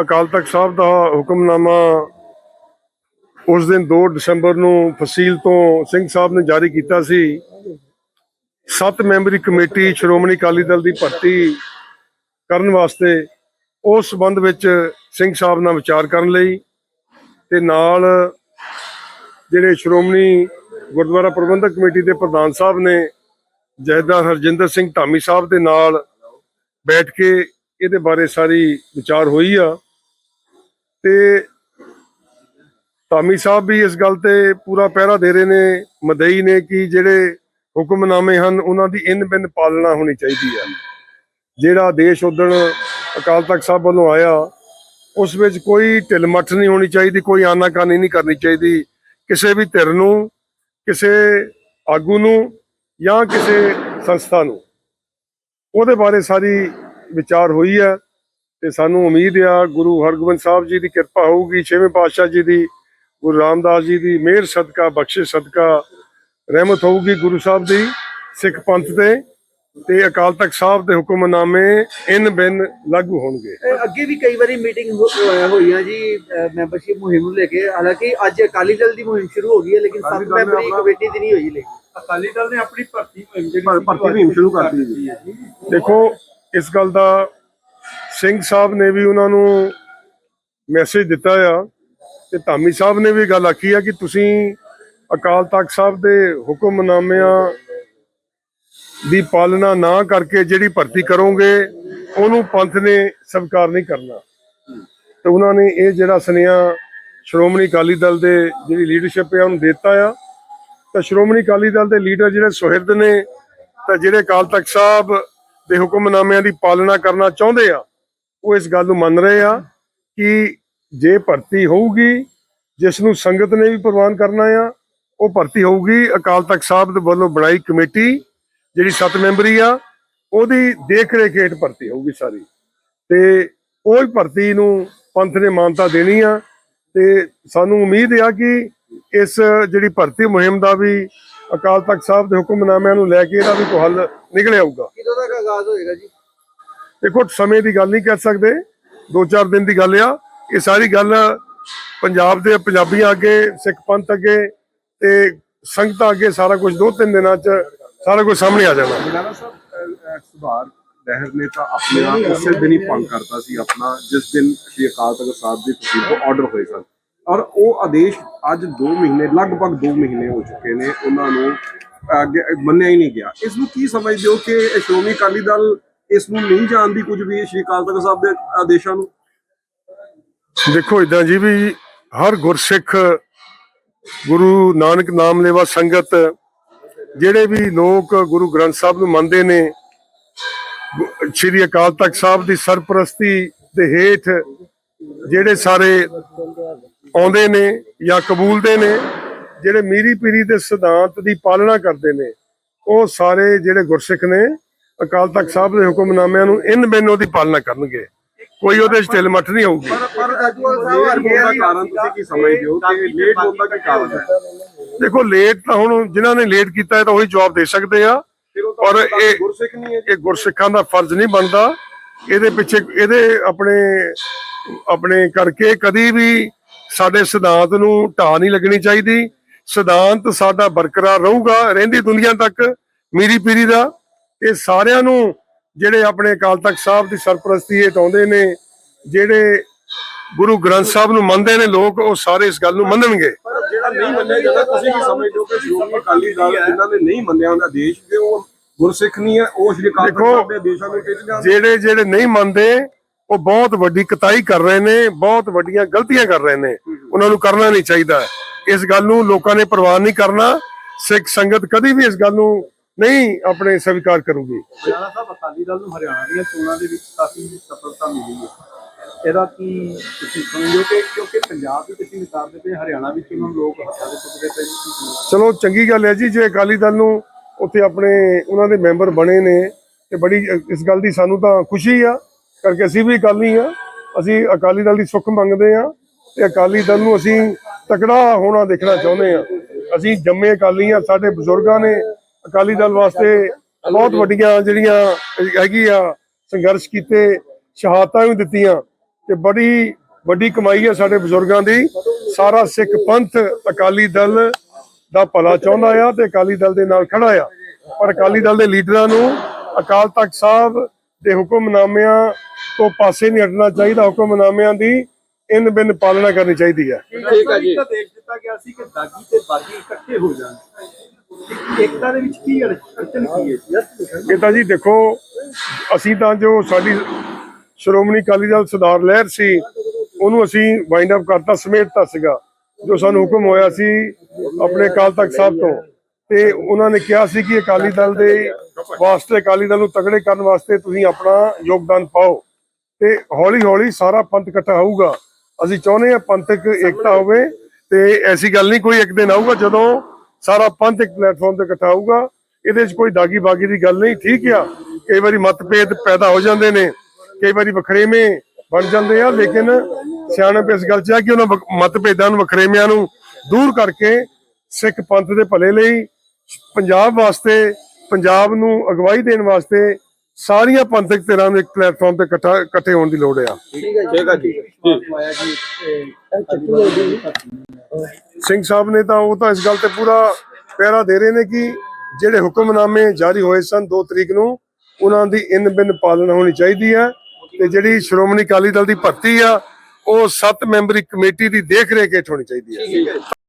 ਅਕਾਲ ਤਖਤ ਸਾਹਿਬ ਦਾ ਹੁਕਮਨਾਮਾ ਉਸ ਦਿਨ 2 ਦਸੰਬਰ ਨੂੰ ਫਸੀਲ ਤੋਂ ਸਿੰਘ ਸਾਹਿਬ ਨੇ ਜਾਰੀ ਕੀਤਾ ਸੀ। ਸੱਤ ਮੈਂਬਰੀ ਕਮੇਟੀ ਸ਼੍ਰੋਮਣੀ ਅਕਾਲੀ ਦਲ ਦੀ ਭਰਤੀ ਕਰਨ ਵਾਸਤੇ ਉਸ ਸੰਬੰਧ ਵਿੱਚ ਸਿੰਘ ਸਾਹਿਬ ਨਾਲ ਵਿਚਾਰ ਕਰਨ ਲਈ ਤੇ ਨਾਲ ਜਿਹੜੇ ਸ਼੍ਰੋਮਣੀ ਗੁਰਦੁਆਰਾ ਪ੍ਰਬੰਧਕ ਕਮੇਟੀ ਦੇ ਪ੍ਰਧਾਨ ਸਾਹਿਬ ਨੇ ਜੈਦਾ ਹਰਜਿੰਦਰ ਸਿੰਘ ਧਾਮੀ ਸਾਹਿਬ ਦੇ ਨਾਲ ਬੈਠ ਕੇ ਇਹਦੇ ਬਾਰੇ ਸਾਰੀ ਵਿਚਾਰ ਹੋਈ ਆ। ਤੇ ਧਾਮੀ ਸਾਹਿਬ ਵੀ ਇਸ ਗੱਲ ਤੇ ਪੂਰਾ ਪਹਿਰਾ ਦੇ ਰਹੇ ਨੇ, ਮਦਈ ਨੇ ਕਿ ਜਿਹੜੇ ਹੁਕਮਨਾਮੇ ਹਨ, ਉਹਨਾਂ ਦੀ ਇਨ ਬਿਨ ਪਾਲਣਾ ਹੋਣੀ ਚਾਹੀਦੀ ਆ। ਜਿਹੜਾ ਦੇਸ਼ ਉਦਣ ਅਕਾਲ ਤਖਤ ਸਾਹਿਬ ਵੱਲੋਂ ਆਇਆ, ਉਸ ਵਿੱਚ ਕੋਈ ਢਿਲਮੱਠ ਨਹੀਂ ਹੋਣੀ ਚਾਹੀਦੀ, ਕੋਈ ਆਨਾਕਾਨੀ ਨਹੀਂ ਕਰਨੀ ਚਾਹੀਦੀ। ਕਿਸੇ ਵੀ ਧਿਰ ਨੂੰ, ਕਿਸੇ ਆਗੂ ਨੂੰ ਜਾਂ ਕਿਸੇ ਸੰਸਥਾ ਨੂੰ। ਉਹਦੇ ਬਾਰੇ ਸਾਰੀ ਵਿਚਾਰ ਹੋਈ ਹੈ ਤੇ ਸਾਨੂੰ ਉਮੀਦ ਆ ਗੁਰੂ ਹਰਗੋਬਿੰਦ ਸਾਹਿਬ ਜੀ ਦੀ ਕਿਰਪਾ ਹੋਊਗੀ ਛੇਵੇਂ ਪਾਤਸ਼ਾਹ ਜੀ ਦੀ ਗੁਰੂ ਰਾਮਦਾਸ ਜੀ ਦੀ ਮਿਹਰ ਸਦਕਾ ਬਖਸ਼ਿਸ਼ ਸਦਕਾ ਰਹਿਮਤ ਹੋਊਗੀ ਗੁਰੂ ਸਾਹਿਬ ਦੀ ਸਿੱਖ ਪੰਥ ਤੇ ਤੇ ਅਕਾਲ ਤਖਤ ਸਾਹਿਬ ਦੇ ਹੁਕਮਨਾਮੇ ਇਨ ਬਿਨ ਲਾਗੂ ਹੋਣਗੇ। ਅੱਗੇ ਵੀ ਕਈ ਵਾਰੀ ਮੀਟਿੰਗ ਹੋਈਆਂ ਜੀ ਮੈਂਬਰਸ਼ਿਪ ਮੁਹਿੰਮ ਨੂੰ ਲੈ ਕੇ। ਹਾਲਾਂਕਿ ਅੱਜ ਅਕਾਲੀ ਦਲ ਦੀ ਮੁਹਿੰਮ ਸ਼ੁਰੂ ਹੋ ਗਈ ਹੈ ਲੇਕਿਨ ਸੱਤ ਮੈਂਬਰੀ ਕਮੇਟੀ ਦੀ ਨਹੀਂ ਹੋਈ ਲੇਕਿਨ ਅਕਾਲੀ ਦਲ ਨੇ ਆਪਣੀ ਭਰਤੀ ਮੁਹਿੰਮ ਜਿਹੜੀ ਭਰ- ਭਰਤੀ ਮੁਹਿੰਮ ਸ਼ੁਰੂ ਕਰ ਦਿੱਤੀ ਹੈ ਜੀ। ਦੇਖੋ ਇਸ ਗੱਲ ਦਾ ਸਿੰਘ ਸਾਹਿਬ ਨੇ ਵੀ ਉਹਨਾਂ ਨੂੰ ਮੈਸੇਜ ਦਿੱਤਾ ਆ ਤੇ ਧਾਮੀ ਸਾਹਿਬ ਨੇ ਵੀ ਗੱਲ ਆਖੀ ਆ ਕਿ ਤੁਸੀਂ ਅਕਾਲ ਤਖਤ ਸਾਹਿਬ ਦੇ ਹੁਕਮਨਾਮਿਆਂ ਦੀ ਪਾਲਣਾ ਨਾ ਕਰਕੇ ਜਿਹੜੀ ਭਰਤੀ ਕਰੋਗੇ, ਉਹਨੂੰ ਪੰਥ ਨੇ ਸਵੀਕਾਰ ਨਹੀਂ ਕਰਨਾ। ਤੇ ਉਹਨਾਂ ਨੇ ਇਹ ਜਿਹੜਾ ਸੁਨੇਹਾ ਸ਼੍ਰੋਮਣੀ ਅਕਾਲੀ ਦਲ ਦੇ ਜਿਹੜੀ ਲੀਡਰਸ਼ਿਪ ਹੈ ਉਹਨੂੰ ਦਿੱਤਾ ਆ। ਤਾਂ ਸ਼੍ਰੋਮਣੀ ਅਕਾਲੀ ਦਲ ਦੇ ਲੀਡਰ ਜਿਹੜੇ ਸੁਹਿਰਦ ਨੇ, ਤਾਂ ਜਿਹੜੇ ਅਕਾਲ ਤਖਤ ਸਾਹਿਬ ਦੇ ਹੁਕਮਨਾਮਿਆਂ ਦੀ ਪਾਲਣਾ ਕਰਨਾ ਚਾਹੁੰਦੇ ਆ, ਉਹ ਇਸ ਗੱਲ ਨੂੰ ਮੰਨ ਰਹੇ ਆ ਕਿ ਜੇ ਭਰਤੀ ਹੋਊਗੀ, ਜਿਸ ਨੂੰ ਸੰਗਤ ਨੇ ਵੀ ਪ੍ਰਵਾਨ ਕਰਨਾ ਆ, ਉਹ ਭਰਤੀ ਹੋਊਗੀ। ਅਕਾਲ ਤਖਤ ਸਾਹਿਬ ਦੇ ਵੱਲੋਂ ਬਣਾਈ ਕਮੇਟੀ ਜਿਹੜੀ ਸੱਤ ਮੈਂਬਰੀ ਆ, ਉਹਦੀ ਦੇਖ ਰੇਖ ਹੇਠ ਭਰਤੀ ਹੋਊਗੀ ਸਾਰੀ। ਤੇ ਉਹ ਭਰਤੀ ਨੂੰ ਪੰਥ ਨੇ ਮਾਨਤਾ ਦੇਣੀ ਆ, ਤੇ ਸਾਨੂੰ ਉਮੀਦ ਆ ਕਿ ਇਸ ਜਿਹੜੀ ਭਰਤੀ ਮੁਹਿੰਮ ਦਾ ਵੀ ਅਕਾਲ ਤਖਤ ਸਾਹਿਬ ਦੇ ਹੁਕਮਨਾਮਿਆਂ ਨੂੰ ਲੈ ਕੇ ਇਹਦਾ ਵੀ ਕੋਈ ਹੱਲ ਨਿਕਲ ਆਊਗਾ ਕਿਦੋਂ ਤੱਕ ਆਗਾਜ਼ ਹੋਏਗਾ ਜੀ? ਦੇਖੋ ਸਮੇਂ ਦੀ ਗੱਲ ਨਹੀਂ ਕਹਿ ਸਕਦੇ। ਦੋ ਚਾਰ ਦਿਨ ਦੀ ਗੱਲ ਆ। ਇਹ ਸਾਰੀ ਗੱਲ ਪੰਜਾਬ ਦੇ ਪੰਜਾਬੀਆਂ ਅੱਗੇ ਸਿੱਖ ਪੰਥ ਅੱਗੇ ਤੇ ਸੰਗਤਾਂ ਅੱਗੇ ਸਾਰਾ ਕੁਝ ਦੋ ਤਿੰਨ ਦਿਨਾਂ 'ਚ ਸਾਰਾ ਕੁਝ ਸਾਹਮਣੇ ਆ ਜਾਣਾ। ਸਾਹਿਬ ਸੁਭਾਰ ਲਹਿਰ ਨੇ ਤਾਂ ਆਪਣੇ ਆਪ ਉਸੇ ਦਿਨ ਹੀ ਭੰਗ ਕਰਤਾ ਸੀ ਆਪਣਾ ਜਿਸ ਦਿਨ ਸ਼੍ਰੀ ਅਕਾਲ ਤਖਤ ਸਾਹਿਬ ਦੀ ਤਸਦੀਕ ਤੋਂ ਆਰਡਰ ਹੋਏ ਸਨ। ਔਰ ਉਹ ਆਦੇਸ਼ ਅੱਜ 2 ਮਹੀਨੇ, ਲਗਭਗ 2 ਮਹੀਨੇ ਹੋ ਚੁੱਕੇ ਨੇ, ਉਹਨਾਂ ਨੂੰ ਅੱਗੇ ਮੰਨਿਆ ਹੀ ਨਹੀਂ ਗਿਆ। ਇਸ ਨੂੰ ਕੀ ਸਮਝਦੇ ਹੋ ਕਿ ਸ਼੍ਰੋਮਣੀ ਅਕਾਲੀ ਦਲ ਇਸ ਨੂੰ ਨਹੀਂ ਜਾਣਦੀ ਕੁਝ ਵੀ ਸ਼੍ਰੀ ਅਕਾਲ ਤਖਤ ਸਾਹਿਬ ਦੇ ਆਦੇਸ਼ਾਂ ਨੂੰ? ਦੇਖੋ ਇਦਾਂ ਜੀ ਵੀ ਹਰ ਗੁਰਸਿੱਖ, ਗੁਰੂ ਨਾਨਕ ਨਾਮ ਲੇਵਾ ਸੰਗਤ, ਜਿਹੜੇ ਵੀ ਲੋਕ ਗੁਰੂ ਗ੍ਰੰਥ ਸਾਹਿਬ ਨੂੰ ਮੰਨਦੇ ਨੇ, ਸ਼੍ਰੀ ਅਕਾਲ ਤਖਤ ਸਾਹਿਬ ਦੀ ਸਰਪ੍ਰਸਤੀ ਦੇ ਹੇਠ ਜਿਹੜੇ ਸਾਰੇ ਆਉਂਦੇ ਨੇ ਜਾਂ ਕਬੂਲਦੇ ਨੇ ਜਿਹੜੇ ਮੀਰੀ ਪੀਰੀ ਦੇ ਸਿਧਾਂਤ ਦੀ ਪਾਲਣਾ ਕਰਦੇ ਨੇ ਉਹ ਸਾਰੇ ਜਿਹੜੇ ਗੁਰਸਿੱਖ ਨੇ ਅਕਾਲ ਤਖਤ ਸਾਹਿਬ ਦੇ ਹੁਕਮਨਾਮਿਆਂ ਨੂੰ ਇਨ ਬਿਨ ਉਹਦੀ ਪਾਲਣਾ ਕਰਨਗੇ। ਕੋਈ ਉਹਦੇ ਚ ਢਿੱਲ ਮੱਠ ਨਹੀਂ ਹੋਊਗੀ। ਪਰ ਪਰ ਲੇਟ ਹੋਣ ਦਾ ਕਾਰਨ ਤੁਸੀਂ ਕੀ ਸਮਝਦੇ ਹੋ ਕਿ ਲੇਟ ਹੋਣ ਦਾ ਕੀ ਕਾਰਨ ਹੈ? ਦੇਖੋ ਲੇਟ ਤਾਂ ਹੁਣ ਜਿਨ੍ਹਾਂ ਨੇ ਲੇਟ ਕੀਤਾ ਹੈ ਤਾਂ ਉਹੀ ਜਵਾਬ ਦੇ ਸਕਦੇ ਆ। ਔਰ ਇਹ- ਗੁਰਸਿੱਖ ਨਹੀਂ ਹੈ ਇਹ ਗੁਰਸਿੱਖਾਂ ਦਾ ਫਰਜ਼ ਨਹੀਂ ਬਣਦਾ। ਇਹਦੇ ਪਿੱਛੇ ਇਹਦੇ ਆਪਣੇ ਆਪਣੇ ਕਰਕੇ ਕਦੀ ਵੀ ਸਾਡੇ ਸਿਧਾਂਤ ਨੂੰ ਢਾਹ ਨਹੀਂ ਲੱਗਣੀ ਚਾਹੀਦੀ। ਸਿਧਾਂਤ ਸਾਡਾ ਬਰਕਰਾਰ ਰਹੂਗਾ ਰਹਿੰਦੀ ਦੁਨੀਆ ਤੱਕ ਮੀਰੀ ਪੀਰੀ ਦਾ। ਇਹ ਸਾਰਿਆਂ ਨੂੰ ਜਿਹੜੇ ਆਪਣੇ ਅਕਾਲ ਤਖਤ ਸਾਹਿਬ ਦੀ ਸਰਪ੍ਰਸਤੀ ਹੇਠ ਆਉਂਦੇ ਨੇ ਜਿਹੜੇ ਗੁਰੂ ਗ੍ਰੰਥ ਸਾਹਿਬ ਨੂੰ ਮੰਨਦੇ ਨੇ ਲੋਕ ਉਹ ਸਾਰੇ ਇਸ ਗੱਲ ਨੂੰ ਮੰਨਣਗੇ। ਪਰ ਜਿਹੜਾ ਨਹੀਂ ਮੰਨਿਆ ਜਾਂਦਾ ਤੁਸੀਂ ਕੀ ਸਮਝਦੇ ਹੋ ਕਿ ਸ਼੍ਰੋਮਣੀ ਅਕਾਲੀ ਦਲ ਜਿਨ੍ਹਾਂ ਨੇ ਨਹੀਂ ਮੰਨਿਆ ਉਹਦਾ ਦੇਸ਼ ਦੇ ਉਹ ਗੁਰਸਿੱਖ ਨਹੀਂ ਹੈ ਉਹ ਸ਼੍ਰੀ ਅਕਾਲ ਤਖਤ ਸਾਹਿਬ ਦੇ ਦੇਸ਼ਾਂ ਨੂੰ ਜਿਹੜੇ ਜਿਹੜੇ ਨਹੀਂ ਮੰਨਦੇ ਉਹ ਬਹੁਤ ਵੱਡੀ ਕਤਾਈ ਕਰ ਰਹੇ ਨੇ ਬਹੁਤ ਵੱਡੀਆਂ ਗਲਤੀਆਂ ਕਰ ਰਹੇ ਨੇ। ਉਹਨਾਂ ਨੂੰ ਕਰਨਾ ਨਹੀਂ ਚਾਹੀਦਾ। ਇਸ ਗੱਲ ਨੂੰ ਲੋਕਾਂ ਨੇ ਪ੍ਰਵਾਨ ਨਹੀਂ ਕਰਨਾ। ਸਿੱਖ ਸੰਗਤ ਕਦੀ ਵੀ ਇਸ ਗੱਲ ਨੂੰ ਨਹੀਂ ਆਪਣੇ ਸਵੀਕਾਰ ਕਰੂਗੀ। ਬਲਾਰਾ ਸਾਹਿਬ ਅਕਾਲੀ ਦਲ ਨੂੰ ਹਰਿਆਣਾ ਦੀਆਂ ਚੋਣਾਂ ਦੇ ਵਿੱਚ ਕਾਫੀ ਸਫਲਤਾ ਮਿਲੀ ਹੈ। ਇਹਦਾ ਕੀ ਤੁਸੀਂ ਸਮਝੋ ਕਿ ਕਿਉਂਕਿ ਪੰਜਾਬ ਵੀ ਤੁਸੀਂ ਨਿਕਾਲਦੇ ਪਏ ਹਰਿਆਣਾ ਵਿੱਚ ਉਹਨਾਂ ਨੂੰ ਲੋਕ ਹੱਥਾਂ ਦੇ ਚੁੱਕਦੇ ਪਏ ਕੀ ਸਮਝੋ? ਚਲੋ ਚੰਗੀ ਗੱਲ ਹੈ ਜੀ ਜੇ ਅਕਾਲੀ ਦਲ ਨੂੰ ਉੱਥੇ ਆਪਣੇ ਉਹਨਾਂ ਦੇ ਮੈਂਬਰ ਬਣੇ ਨੇ ਤੇ ਬੜੀ ਇਸ ਗੱਲ ਦੀ ਸਾਨੂੰ ਤਾਂ ਖੁਸ਼ੀ ਆ। ਕਰਕੇ ਅਸੀਂ ਵੀ ਅਕਾਲੀ ਆ ਅਸੀਂ ਅਕਾਲੀ ਦਲ ਦੀ ਸੁੱਖ ਮੰਗਦੇ ਆ ਤੇ ਅਕਾਲੀ ਦਲ ਨੂੰ ਅਸੀਂ ਤਕੜਾ ਹੋਣਾ ਦੇਖਣਾ ਚਾਹੁੰਦੇ ਆ ਅਸੀਂ ਜੰਮੇ ਅਕਾਲੀ ਆ ਸਾਡੇ ਬਜ਼ੁਰਗਾਂ ਨੇ ਅਕਾਲੀ ਦਲ ਵਾਸਤੇ ਬਹੁਤ ਵੱਡੀਆਂ ਜਿਹੜੀਆਂ ਹੈਗੀ ਆ ਸੰਘਰਸ਼ ਕੀਤੇ, ਸ਼ਹਾਦਤਾਂ ਵੀ ਦਿੱਤੀਆਂ ਤੇ ਬੜੀ ਵੱਡੀ ਕਮਾਈ ਹੈ ਸਾਡੇ ਬਜ਼ੁਰਗਾਂ ਦੀ। ਸਾਰਾ ਸਿੱਖ ਪੰਥ ਅਕਾਲੀ ਦਲ ਦਾ ਭਲਾ ਚਾਹੁੰਦਾ ਆ ਤੇ ਅਕਾਲੀ ਦਲ ਦੇ ਨਾਲ ਖੜਾ ਆ। ਪਰ ਅਕਾਲੀ ਦਲ ਦੇ ਲੀਡਰਾਂ ਨੂੰ ਅਕਾਲ ਤਖਤ ਸਾਹਿਬ ਦੇ ਹੁਕਮਨਾਮਿਆਂ ਤੋਂ ਪਾਸੇ ਨਹੀਂ ਹਟਣਾ ਚਾਹੀਦਾ ਹੁਕਮਨਾਮਿਆਂ ਦੀ ਇਨ ਬਿਨ ਪਾਲਣਾ ਕਰਨੀ ਚਾਹੀਦੀ ਹੈ। ਠੀਕ ਹੈ ਜੀ। ਤਾਂ ਦੇਖ ਦਿੱਤਾ ਗਿਆ ਸੀ ਕਿ ਦਾਗੀ ਤੇ ਬਾਗੀ ਇਕੱਠੇ ਹੋ ਜਾਣ। ਏਕਤਾ ਦੇ ਵਿੱਚ ਕੀ ਅੜ- ਅੜਚਨ ਕੀ ਹੈ ਜੀ? ਇਹ ਤਾਂ ਜੀ ਦੇਖੋ ਅਸੀਂ ਤਾਂ ਜੋ ਸਾਡੀ ਸ਼੍ਰੋਮਣੀ ਅਕਾਲੀ ਦਲ ਸੁਧਾਰ ਲਹਿਰ ਸੀ ਉਹਨੂੰ ਅਸੀਂ ਵਾਈਂਡ ਅਪ ਕਰਤਾ ਸਮੇਟਤਾ ਸੀਗਾ। ਜੋ ਸਾਨੂੰ ਹੁਕਮ ਹੋਇਆ ਸੀ ਆਪਣੇ ਅਕਾਲ ਤਖਤ ਸਾਹਿਬ ਤੋਂ ਤੇ ਉਹਨਾਂ ਨੇ ਕਿਹਾ ਸੀ ਕਿ ਅਕਾਲੀ ਦਲ ਦੇ ਵਾਸਤੇ ਅਕਾਲੀ ਦਲ ਨੂੰ ਤਗੜੇ ਕਰਨ ਵਾਸਤੇ ਤੁਸੀਂ ਆਪਣਾ ਯੋਗਦਾਨ ਪਾਓ। ਤੇ ਹੌਲੀ ਹੌਲੀ ਸਾਰਾ ਪੰਥ ਇਕੱਠਾ ਹੋਊਗਾ। ਅਸੀਂ ਚਾਹੁੰਦੇ ਹਾਂ ਪੰਥਕ ਏਕਤਾ ਹੋਵੇ ਤੇ ਐਸੀ ਗੱਲ ਨਹੀਂ ਕੋਈ ਇੱਕ ਦਿਨ ਆਊਗਾ ਜਦੋਂ ਸਾਰਾ ਪੰਥ ਇੱਕ ਪਲੇਟਫਾਰਮ ਤੇ ਇਕੱਠਾ ਹੋਊਗਾ। ਇਹਦੇ 'ਚ ਕੋਈ ਦਾਗੀ ਬਾਗੀ ਦੀ ਗੱਲ ਨਹੀਂ, ਠੀਕ ਆ। ਕਈ ਵਾਰੀ ਮਤਭੇਦ ਪੈਦਾ ਹੋ ਜਾਂਦੇ ਨੇ, ਕਈ ਵਾਰੀ ਵਖਰੇਵੇਂ ਬਣ ਜਾਂਦੇ ਆ, ਲੇਕਿਨ ਸਿਆਣਪ ਇਸ ਗੱਲ 'ਚ ਆ ਕਿ ਉਹਨਾਂ ਮਤਭੇਦਾਂ ਨੂੰ, ਵਖਰੇਵਿਆਂ ਨੂੰ ਦੂਰ ਕਰਕੇ ਸਿੱਖ ਪੰਥ ਦੇ ਭਲੇ ਲਈ ਪੰਜਾਬ ਵਾਸਤੇ, ਪੰਜਾਬ ਨੂੰ ਅਗਵਾਈ ਦੇਣ ਵਾਸਤੇ ਸਾਰੀਆਂ ਪੰਥਕ ਧਿਰਾਂ ਨੂੰ ਇੱਕ ਪਲੇਟਫਾਰਮ ਤੇ ਇਕੱਠਾ ਇਕੱਠੇ ਹੋਣ ਦੀ ਲੋੜ ਆ। ਠੀਕ ਹੈ ਜੀ। ਠੀਕ ਹੈ ਸਿੰਘ ਸਾਹਿਬ ਨੇ ਤਾਂ ਉਹ ਤਾਂ ਇਸ ਗੱਲ ਤੇ ਪੂਰਾ ਪਹਿਰਾ ਦੇ ਰਹੇ ਨੇ ਕਿ ਜਿਹੜੇ ਹੁਕਮਨਾਮੇ ਜਾਰੀ ਹੋਏ ਸਨ 2 ਤਰੀਕ ਨੂੰ ਉਹਨਾਂ ਦੀ ਇਨ ਬਿਨ ਪਾਲਣਾ ਹੋਣੀ ਚਾਹੀਦੀ ਹੈ ਤੇ ਜਿਹੜੀ ਸ਼੍ਰੋਮਣੀ ਅਕਾਲੀ ਦਲ ਦੀ ਭਰਤੀ ਆ ਉਹ 7 ਮੈਂਬਰੀ ਕਮੇਟੀ ਦੀ ਦੇਖ ਰੇਖ ਹੇਠ ਹੋਣੀ ਚਾਹੀਦੀ ਹੈ। ਠੀਕ ਹੈ